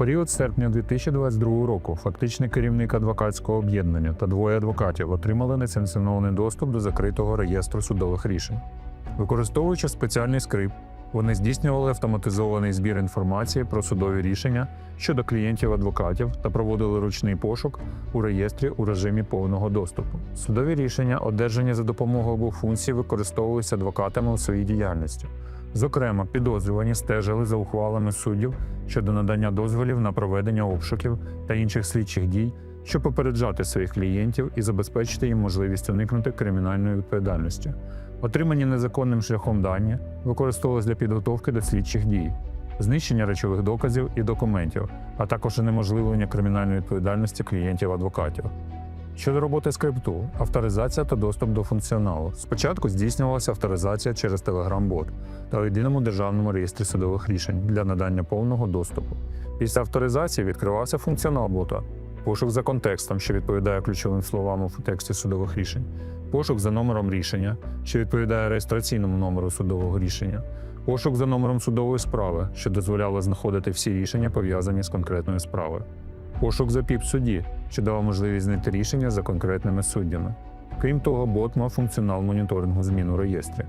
період серпня 2022 року фактичний керівник адвокатського об'єднання та двоє адвокатів отримали несанкціонований доступ до закритого реєстру судових рішень. Використовуючи спеціальний скрипт, вони здійснювали автоматизований збір інформації про судові рішення щодо клієнтів адвокатів та проводили ручний пошук у реєстрі у режимі повного доступу. Судові рішення, одержані за допомогою обох функцій, використовуються адвокатами у своїй діяльності. Зокрема, підозрювані стежили за ухвалами суддів щодо надання дозволів на проведення обшуків та інших слідчих дій, щоб попереджати своїх клієнтів і забезпечити їм можливість уникнути кримінальної відповідальності. Отримані незаконним шляхом дані використовувалися для підготовки до слідчих дій, знищення речових доказів і документів, а також унеможливлення кримінальної відповідальності клієнтів адвокатів. Щодо роботи скрипту, авторизація та доступ до функціоналу. Спочатку здійснювалася авторизація через Telegram-бот та єдиному державному реєстрі судових рішень для надання повного доступу. Після авторизації відкривався функціонал бота, пошук за контекстом, що відповідає ключовим словам у тексті судових рішень, пошук за номером рішення, що відповідає реєстраційному номеру судового рішення, пошук за номером судової справи, що дозволяло знаходити всі рішення, пов'язані з конкретною справою, пошук за ПІП судді, що давав можливість знайти рішення за конкретними суддями. Крім того, бот мав функціонал моніторингу змін у реєстрі.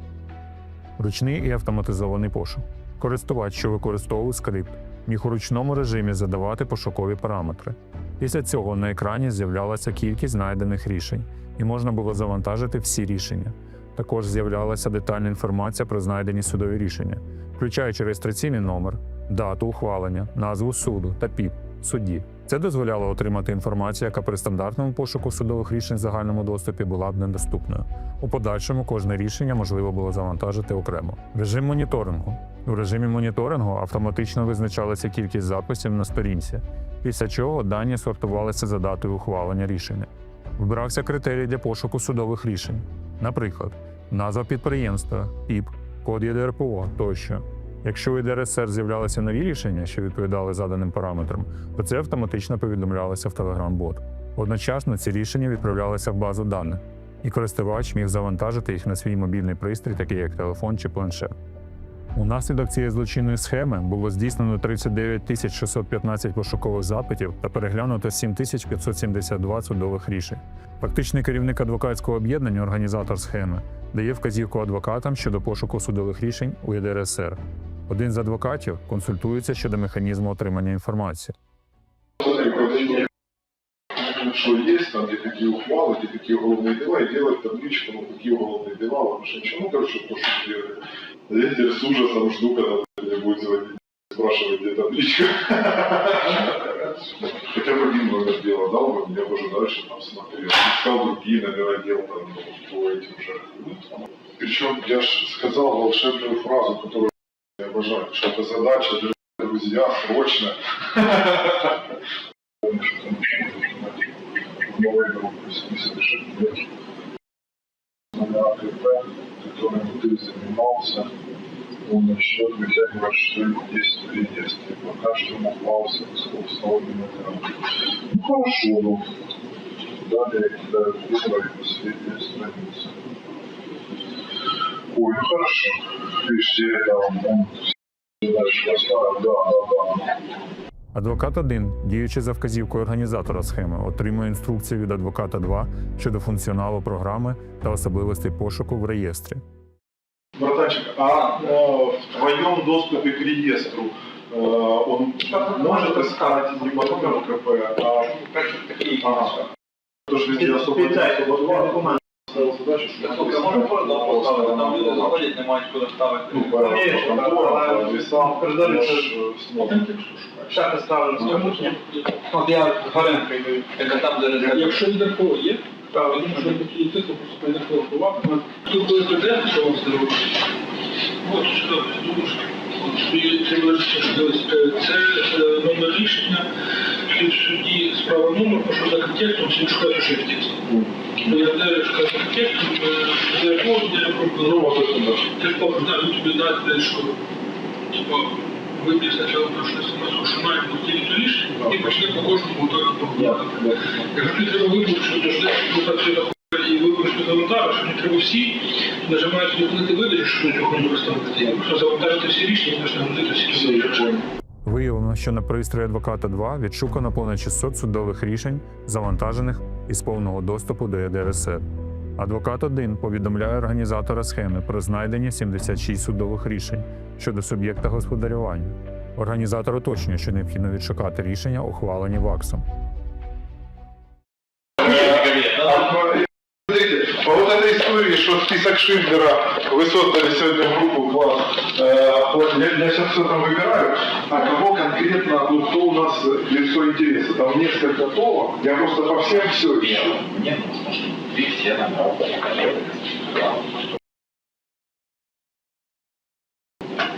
Ручний і автоматизований пошук. Користувач, що використовував скрипт, міг у ручному режимі задавати пошукові параметри. Після цього на екрані з'являлася кількість знайдених рішень, і можна було завантажити всі рішення. Також з'являлася детальна інформація про знайдені судові рішення, включаючи реєстраційний номер, дату ухвалення, назву суду та ПІП судді. Це дозволяло отримати інформацію, яка при стандартному пошуку судових рішень в загальному доступі була б недоступною. У подальшому кожне рішення можливо було завантажити окремо. Режим моніторингу. У режимі моніторингу автоматично визначалася кількість записів на сторінці, після чого дані сортувалися за датою ухвалення рішення. Вибирався критерій для пошуку судових рішень, наприклад, назва підприємства, ПІП, код ЄДРПО тощо. Якщо у ЄДРСР з'являлися нові рішення, що відповідали заданим параметрам, то це автоматично повідомлялося в Telegram-бот. Одночасно ці рішення відправлялися в базу даних, і користувач міг завантажити їх на свій мобільний пристрій, такий як телефон чи планшет. Унаслідок цієї злочинної схеми було здійснено 39 615 пошукових запитів та переглянуто 7 572 судових рішень. Фактичний керівник адвокатського об'єднання, організатор схеми, дає вказівку адвокатам щодо пошуку судових рішень у ЄДРСР. Один з адвокатів консультується щодо механізму отримання інформації. Смотри, проведение, что есть, там, где какие ухвалы, где какие уголовные дела, и делать табличку, ну, какие уголовные дела, потому что ничего, ну, короче, то, что сделали. Я теперь с ужасом жду, когда мне будет звонить, спрашивать, где табличка. Хотя бы один номер дела дал бы, я бы уже дальше там смотрел. Искал другие номера дел там, ну, по этим же. Ну, там. Причем я же сказал волшебную фразу, которую вважаю, що це задача для друзья срочно. Новий друг 86 років. На АТП, яким ти займався, он еще притягивает, что ему есть. И пока что он плавался в столбе Ну хорошо, ну. Далее я кидаю выбор и последняя страница. Ой, ну хорошо. Видишь, я там, да, да, да. Адвокат 1, діючи за вказівкою організатора схеми, отримує інструкцію від адвоката 2 щодо функціоналу програми та особливостей пошуку в реєстрі. Братанчик, а э, в твоем доступе к реестру э, он может искать не по номеру КП, а ага. То, что особо кожного поставити, там люди заходять, не мають куди ставити. ну. Шахи з майбутнє. От я Гаренко йду. Так, там, де резерв. Якщо ідерко є, правильно, що такі йти, то просто. Тут коли прийде, що вам здорово. От що, тому що це е, е, номер рішення, і в суді справа номер, а що за контекстом шукають що текст. Ну, я знаю, що за контекстом, де якого, Ну, вот это. Ти ж ну, тобі дати, що типа, вибір спочатку пройшли смс, що маємо тільки рішення, і пішли по кожному так проходити. Якщо тобі треба виборчу, то ж десь так все і виборчу завантажиш, що не треба всі, нажимають зупинити видачу, що нічого не використовувати. Просто завантажити всі рішення, можна нагрузити всі я понял. Виявлено, що на пристрої адвоката 2 відшукано понад 600 судових рішень, завантажених із повного доступу до ЄДРСР. Адвокат 1 повідомляє організатора схеми про знайдення 76 судових рішень щодо суб'єкта господарювання. Організатор уточнює, що необхідно відшукати рішення, ухвалені ВАКСом. Истории, что список Шильдера, вы создали сегодня группу класс, э, вот я, я сейчас все там выбираю, а кого конкретно, ну кто у нас лицо интереса, там несколько того, я просто по всем все ищу. Мне нужно, чтобы вы все коллеги.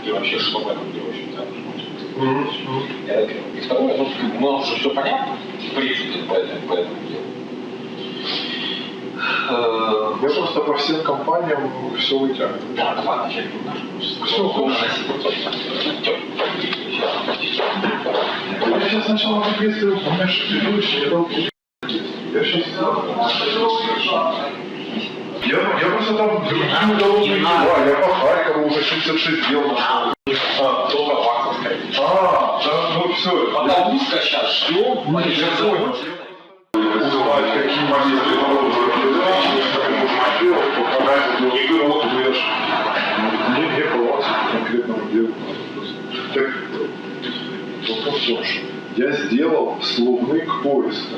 И вообще, что в этом деле очень так И второе, ну, бы, ну, уже все понятно, в принципе, по этому делу. Я просто по всем компаниям все вытягиваю. Да, хорошо. Я сейчас сначала приветствую, у меня что предыдущий, я дал Я сейчас... Я, я просто там Не дела, надо. я по Харькову уже 66 дел нашел. А, только вакуумская. А, да, ну все. Пока узко сейчас ждем, мы же Узнавать, какие моменты народного делать, показать, ну, не вот, ну, я ж не, не по вас конкретному делу. Так, вопрос в том, что я сделал словник поиска.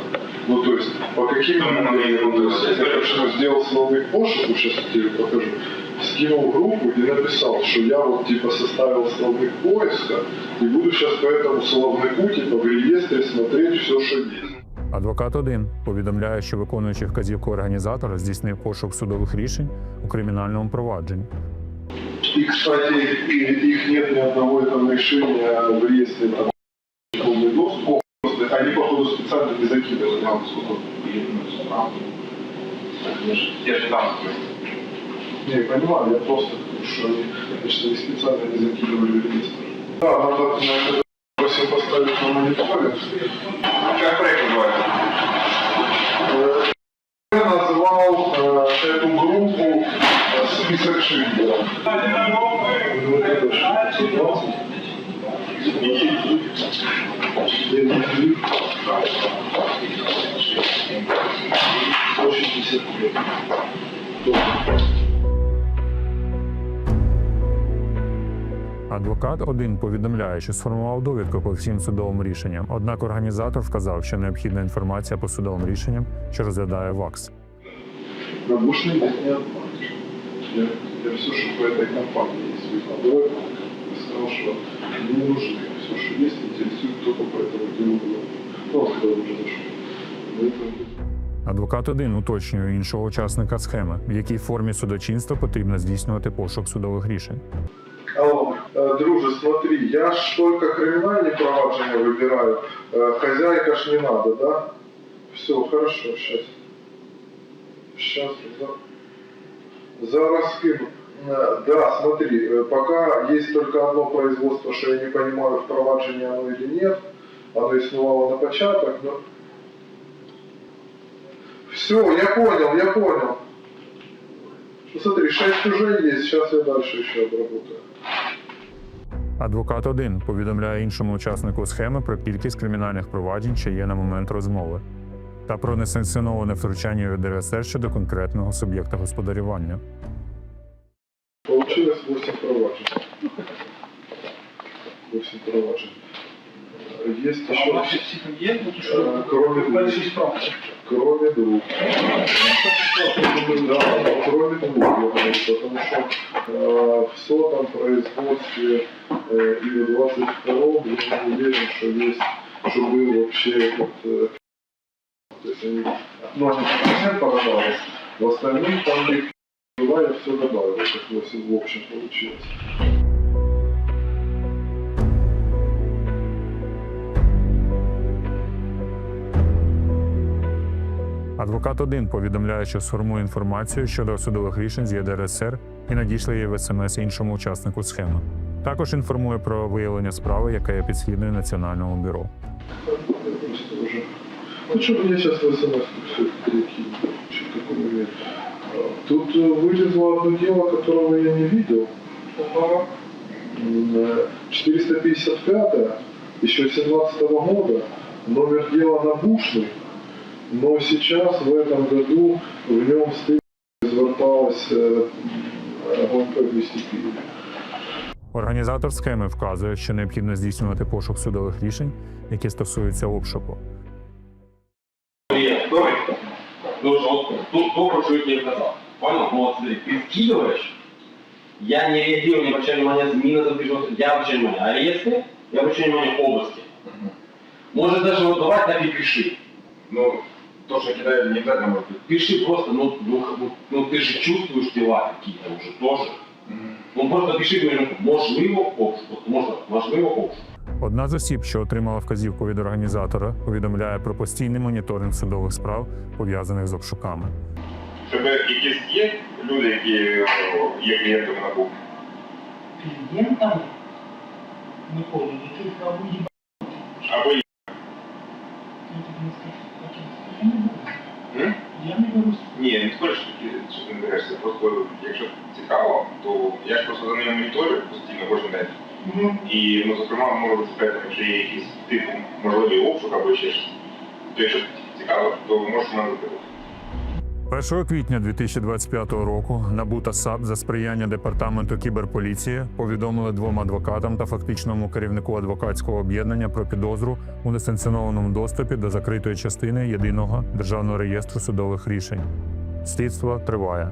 Ну, то есть, по каким моментам, то есть, я почему сделал словник поиска, сейчас я тебе покажу, скинул группу и написал, что я вот, типа, составил словник поиска и буду сейчас по этому словнику, типа, в реестре смотреть все, что есть. Адвокат 1 повідомляє, що виконуючи вказівку організатора здійснив пошук судових рішень у кримінальному провадженні. И, кстати, и- их нет ни одного этого решения в реестре там, полный доступ. Просто Они, походу, специально не закидывали нам сколько. Я же там Не, я понимаю, я просто говорю, что они, значит, они специально не закидывали в реестр. Да, надо на это просим поставить на мониторинг. назвал э, эту группу э, список Шиллера. Вот это ж 120. Я не знаю. 160 лет. Адвокат 1 повідомляє, що сформував довідку по всім судовим рішенням. Однак організатор вказав, що необхідна інформація по судовим рішенням, що розглядає ВАКС. Наушник не обманешь. Я, я все, что по этой компании есть выкладываю, я сказал, что мне не нужны. Все, что есть, интересует только по этому делу. Ну, когда уже зашел. Поэтому Адвокат 1 уточнює іншого учасника схеми, в якій формі судочинства потрібно здійснювати пошук судових рішень. Алло, э, друже, смотри, я ж только криминальные проваджения выбираю. Э, Хозяйка ж не надо, да? Все, хорошо, сейчас. Сейчас. Зараз скину. Э, Да, смотри, э, пока есть только одно производство, что я не понимаю, в проваджении оно или нет. Оно иснувало на початок, но... Все, я понял, я понял. Ну, смотри, 6 уже есть, сейчас я дальше еще обработаю. Адвокат 1 повідомляє іншому учаснику схеми про кількість кримінальних проваджень, що є на момент розмови, та про несанкціоноване втручання від ДРСР щодо конкретного суб'єкта господарювання. Получилось 8 проваджений. 8 проваджений. Э, Есть еще, э, кроме двух, Большие справки. кроме двух. Да, кроме двух, я говорю, потому что э, в сотом производстве э, и в 22 я не уверен, что есть, что был вообще этот, э, они, ну, они по процент продавались, в остальных там была, все добавил, как 8 в общем получилось. Адвокат 1 повідомляє, що сформує інформацію щодо судових рішень з ЄДРСР і надійшли її в СМС іншому учаснику схеми. Також інформує про виявлення справи, яка є підслідною Національному бюро. Я просто уже... Ну что, мне сейчас в смс все перекинул. Что такое нет. А, Тут э, вылезло одно дело, которого я не видел. М, э, 455 еще 2017 года, номер дела набушный, но сейчас в этом году в нем стык зверталась э, ГУНП 205. Організатор схеми вказує, що необхідно здійснювати пошук судових рішень, які стосуються обшуку. Что, вот тут то, про что я тебе сказал. Понял? Ну вот смотри, ты скидываешь, я не реагирую, не обращаю внимания, ни на запрещенность, я обращаю внимание. Аресты, я обращаю внимание обыски. Может даже вот давай так и пиши. Ну, то, что кидают, не обязательно может быть. Пиши просто, ну, ну, ну ты же чувствуешь дела какие-то уже тоже. Ну просто пиши, говорю, можливо обшук. Вот можно, можливо обшук. Одна з осіб, що отримала вказівку від організатора, повідомляє про постійний моніторинг судових справ, пов'язаних з обшуками. Тебе якісь є люди, які є клієнтами НАБУ? Клиентам, не помню, яких могу ебать, Або є. я не скажу. Я не берусь. Я не берусь. Ні, не скажеш, що ти не берешся. Просто, якщо цікаво, то я ж просто за ними моніторю постійно кожен день. І, ну, зокрема, можу спитати, якщо є якісь типу можливий обшук або ще щось. То якщо цікаво, то можеш мене запитати. 1 квітня 2025 року НАБУ та САП за сприяння департаменту кіберполіції повідомили двом адвокатам та фактичному керівнику адвокатського об'єднання про підозру у несанкціонованому доступі до закритої частини єдиного державного реєстру судових рішень. Слідство триває.